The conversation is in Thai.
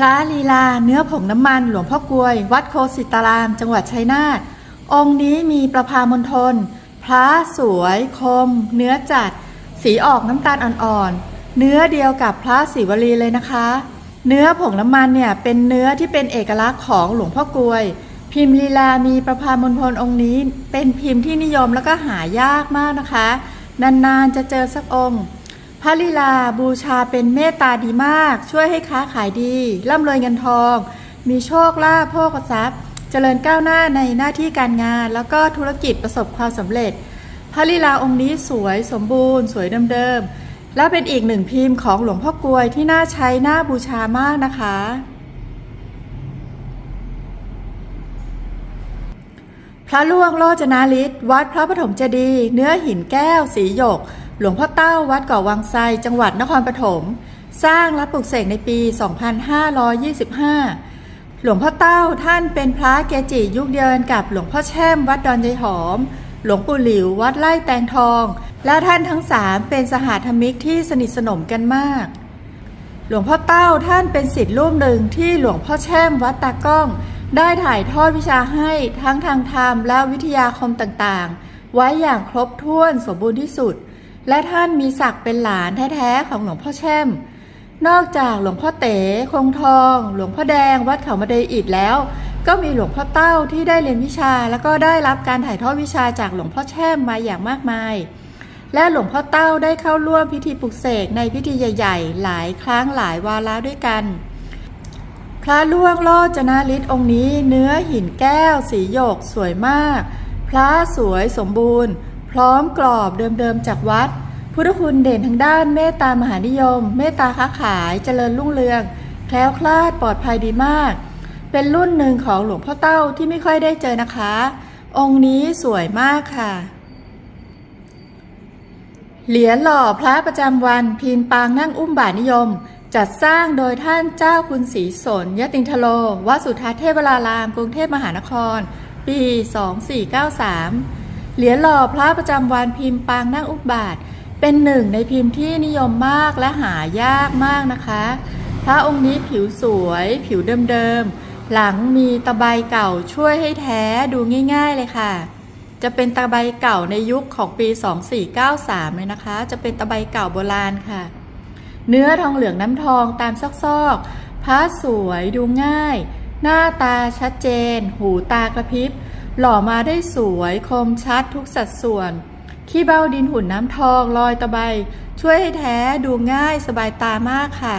พระลีลาเนื้อผงน้ำมันหลวงพ่อกลวย วัดโคสิตาราม จังหวัดชัยนาทองค์นี้มีประพามณฑลพระสวยคม เนื้อจัด สีออกน้ำตาลอ่อนๆ เนื้อเดียวกับพระศิวลีเลยนะคะ เนื้อผงน้ำมันเนี่ยเป็นเนื้อที่เป็นเอกลักษณ์ของหลวงพ่อกลวย พิมพ์ลีลามีประพามณฑลองค์นี้ เป็นพิมพ์ที่นิยมแล้วก็หายากมากนะคะ นานๆจะเจอสักองค์ พระลีลาบูชาเป็นเมตตาดีมาก ช่วยให้ค้าขายดี ร่ำรวยเงินทอง มีโชคลาภโภคทรัพย์ เจริญก้าวหน้าในหน้าที่การงาน แล้วก็ธุรกิจประสบความสำเร็จ พระลีลาองค์นี้สวยสมบูรณ์ สวยเดิมๆและเป็นอีกหนึ่งพิมพ์ของหลวงพ่อกลวยที่น่าใช้น่าบูชามากนะคะ พระล่วงโลจนาฤทธิ์วัดพระปฐมเจดีย์เนื้อหินแก้วสีหยก หลวงพ่อเต้าวัดเกาะวังไซจังหวัดนครปฐมสร้างและปลูกเสกในปี 2525 หลวงพ่อเต้าท่านเป็นพระเกจิยุคเดียวกันกับหลวงพ่อแช่มวัดดอนใจหอม หลวงปู่หลิววัดไร่แตงทอง และท่านทั้งสามเป็นสหธรรมิกที่สนิทสนมกันมาก หลวงพ่อเต้าท่านเป็นศิษย์รูปหนึ่งที่หลวงพ่อแช่มวัดตากล้อง ได้ถ่ายทอดวิชาให้ทั้งทางธรรมและวิทยาคมต่างๆ ไว้อย่างครบถ้วนสมบูรณ์ที่สุด และท่านมีศักดิ์เป็นหลานแท้ๆของหลวงพ่อแช่ม นอกจากหลวงพ่อเต๋คงทอง หลวงพ่อแดงวัดเขามาเดยอิดแล้ว ก็มีหลวงพ่อเต้าที่ได้เรียนวิชา แล้วก็ได้รับการถ่ายทอดวิชาจากหลวงพ่อแช่มมาอย่างมากมาย และหลวงพ่อเต้าได้เข้าร่วมพิธีปลุกเสกในพิธีใหญ่ ๆ หลายครั้งหลายวาระด้วยกัน พระล่วงโลจนาฤทธิ์องค์นี้ เนื้อหินแก้ว สีหยกสวยมาก พระสวยสมบูรณ์ พร้อมกรอบเดิมๆจากวัด พุทธคุณเด่นทางด้านเมตตามหานิยม เมตตาค้าขายเจริญรุ่งเรือง แคล้วคลาดปลอดภัยดีมาก เป็นรุ่นหนึ่งของหลวงพ่อเต้าที่ไม่ค่อยได้เจอนะคะ องค์นี้สวยมากค่ะ เหรียญหล่อพระประจำวันพีนปางนั่งอุ้มบาทนิยม จัดสร้างโดยท่านเจ้าคุณศรีสนยตินทโลวัดสุทัศน์เทพวรารามกรุงเทพมหานคร ปี 2493 เหรียญหล่อพระประจำวันพิมพ์ปางนั่งอุบาท เป็นหนึ่งในพิมพ์ที่นิยมมากและหายากมากนะคะ พระองค์นี้ผิวสวย ผิวเดิมๆ หลังมีตะไบเก่าช่วยให้แท้ดูง่ายๆเลยค่ะ จะเป็นตะไบเก่าในยุคของปี 2493 เลยนะคะ จะเป็นตะไบเก่าโบราณค่ะ เนื้อทองเหลืองน้ำทองตามซอกๆ พระสวยดูง่าย หน้าตาชัดเจน หูตากระพริบ หล่อมาได้สวยคมชัดทุกสัดส่วน ขี้เบ้าดินหุ่นน้ำทองลอยตะไบ ช่วยให้แท้ดูง่ายสบายตามากค่ะ